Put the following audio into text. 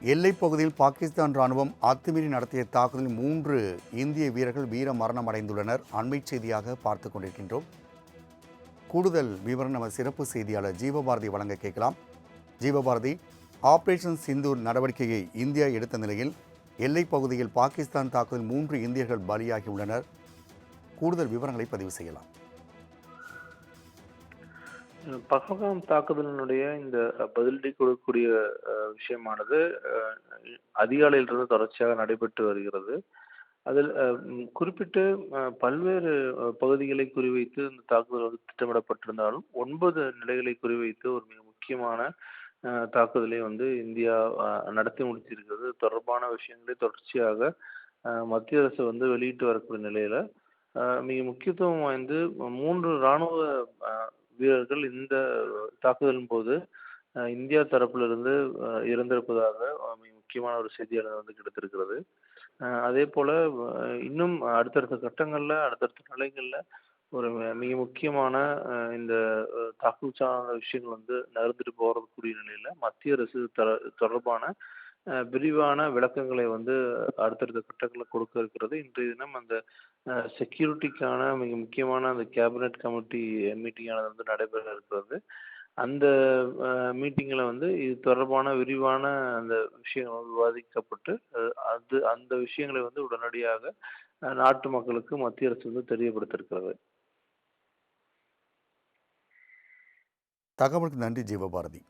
எல்லைப் பகுதியில் பாகிஸ்தான் ராணுவம் அத்துமீறி நடத்திய தாக்குதலில் மூன்று இந்திய வீரர்கள் வீர மரணம் அடைந்துள்ளனர் அண்மை செய்தியாக பார்த்து கொண்டிருக்கின்றோம். கூடுதல் விவரம் நம்ம சிறப்பு செய்தியாளர் ஜீவபாரதி வழங்க கேட்கலாம். ஜீவபாரதி ஆபரேஷன் சிந்தூர் நடவடிக்கையை இந்தியா எடுத்த நிலையில் எல்லைப் பகுதியில் பாகிஸ்தான் தாக்குதல் மூன்று இந்தியர்கள் பலியாகியுள்ளனர். கூடுதல் விவரங்களை பதிவு செய்யலாம். பகல்காம் தாக்குதலினுடைய இந்த பதிலடி கொடுக்கக்கூடிய விஷயமானது அதிகாலையிலிருந்து தொடர்ச்சியாக நடைபெற்று வருகிறது. அதில் குறிப்பிட்டு பல்வேறு பகுதிகளை குறிவைத்து இந்த தாக்குதல் வந்து திட்டமிடப்பட்டிருந்தாலும் ஒன்பது நிலைகளை குறிவைத்து ஒரு மிக முக்கியமான தாக்குதலை வந்து இந்தியா நடத்தி முடித்திருக்கிறது. தொடர்பான விஷயங்களை தொடர்ச்சியாக மத்திய அரசு வந்து வெளியிட்டு வரக்கூடிய நிலையில மிக முக்கியத்துவம் வாய்ந்து மூன்று ராணுவ வீரர்கள் இந்த தாக்குதலின் போது இந்தியா தரப்பிலிருந்து இறந்திருப்பதாக மிக முக்கியமான ஒரு செய்தியாளர் வந்து கிடைத்திருக்கிறது. அதே போல இன்னும் அடுத்தடுத்த கட்டங்களில் அடுத்தடுத்த நிலைகளில் ஒரு மிக முக்கியமான இந்த தாக்குதல் சார்ந்த விஷயங்கள் வந்து நகர்ந்துட்டு போறக்கூடிய நிலையில மத்திய அரசு தர தொடர்பான விரிவான விளக்கங்களை வந்து அடுத்தடுத்த கட்டங்களில் கொடுக்க இருக்கிறது. இன்றைய தினம் அந்த செக்யூரிட்டிக்கான மிக முக்கியமான அந்த கேபினெட் கமிட்டி மீட்டிங்கானது வந்து நடைபெற இருக்கிறது. அந்த மீட்டிங்கில் வந்து இது தொடர்பான விரிவான அந்த விஷயங்கள் விவாதிக்கப்பட்டு அது அந்த விஷயங்களை வந்து உடனடியாக நாட்டு மக்களுக்கு மத்திய அரசு வந்து தெரியப்படுத்திருக்கிறது தகவலுக்கு நன்றி ஜீவபாரதி.